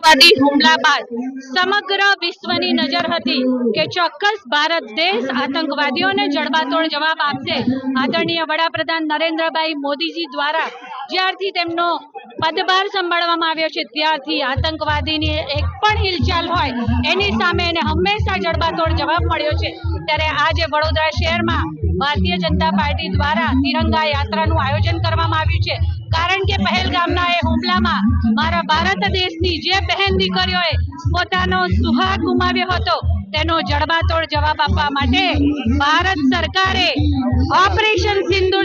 આતંકવાદી હુમલા બાદ નજર હતી કે ચોક્કસ ભારત દેશ આતંકવાદીઓને જડબાતોડ જવાબ આપશે. આદરણીય વડાપ્રધાન નરેન્દ્રભાઈ મોદીજી દ્વારા જ્યારથી તેમનો પદભાર સંભાળવામાં આવ્યો છે. ત્યારથી આતંકવાદીની એક પણ હિલચાલ હોય, એની સામે એને હંમેશા જડબાતોડ જવાબ મળ્યો છે. ત્યારે આજે વડોદરા શહેરમાં ભારતીય જનતા પાર્ટી દ્વારા તિરંગા યાત્રાનું આયોજન કરવામાં આવ્યું છે. કારણ કે પહેલગામના એ હુમલામાં મારા ભારત દેશની જે બહેન દીકરીઓએ પોતાનો સુહાગ ગુમાવ્યો હતો, તેનો જડબાતોડ જવાબ આપવા માટે ભારત સરકારે ઓપરેશન થકી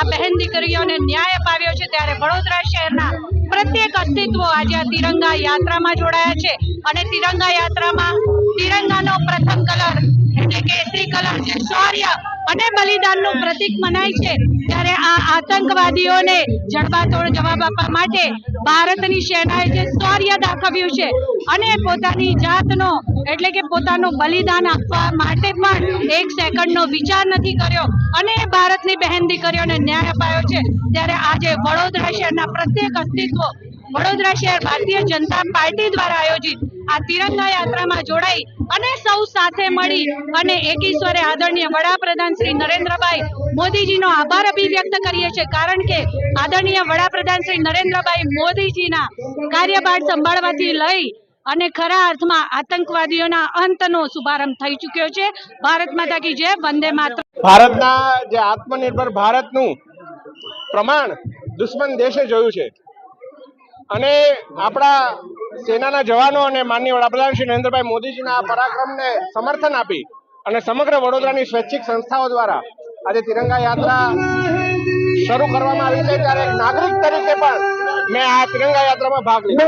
આ બહેન દીકરીઓને ન્યાય અપાવ્યો છે ત્યારે વડોદરા શહેરના પ્રત્યેક અસ્તિત્વ આજે આ તિરંગા યાત્રામાં જોડાયા છે. અને તિરંગા યાત્રામાં તિરંગાનો પ્રથમ કલર એટલે કલર જે શૌર્ય અને બલિદાનનું પ્રતીક મનાય છે. ત્યારે આ આતંકવાદીઓને જડબાતોડ જવાબ આપવા માટે ભારતની સેનાએ જે શૌર્ય દાખવ્યું છે અને પોતાની જાતનો, એટલે કે પોતાનું બલિદાન આપવા માટે પણ એક સેકન્ડનો વિચાર નથી કર્યો અને ભારતની બહેન દીકરીઓને ન્યાય અપાયો છે. ત્યારે આજે વડોદરા શહેરના પ્રત્યેક અસ્તિત્વ, વડોદરા શહેર ભારતીય જનતા પાર્ટી દ્વારા આયોજિત આ તિરંગા યાત્રામાં જોડાઈ અને સૌ સાથે મળી અને એક ઈશ્વરે આદરણીય વડાપ્રધાન શ્રી નરેન્દ્રભાઈ મોદીજીનો આભાર અભિવ્યક્ત કરીએ છીએ. કારણ કે આદરણીય વડાપ્રધાન શ્રી નરેન્દ્રભાઈ મોદીજીના કાર્યભાર સંભાળવાથી લઈ અને ખરા અર્થમાં આતંકવાદીઓના અંતનો શુભારંભ થઈ ચૂક્યો છે. ભારત માતા કી જય, વંદે માતા ભારતના જે આત્મનિર્ભર ભારતનું પ્રમાણ દુશ્મન દેશે જોયું છે. અને આપણા સેનાના જવાનો અને માનનીય વડાપ્રધાન શ્રી નરેન્દ્રભાઈ મોદીજીના પરાક્રમને સમર્થન આપી અને સમગ્ર વડોદરાની સ્વૈચ્છિક સંસ્થાઓ દ્વારા આજે તિરંગા યાત્રા શરૂ કરવામાં આવી છે. ત્યારે નાગરિક તરીકે પણ મેં આ તિરંગા યાત્રામાં ભાગ લીધો.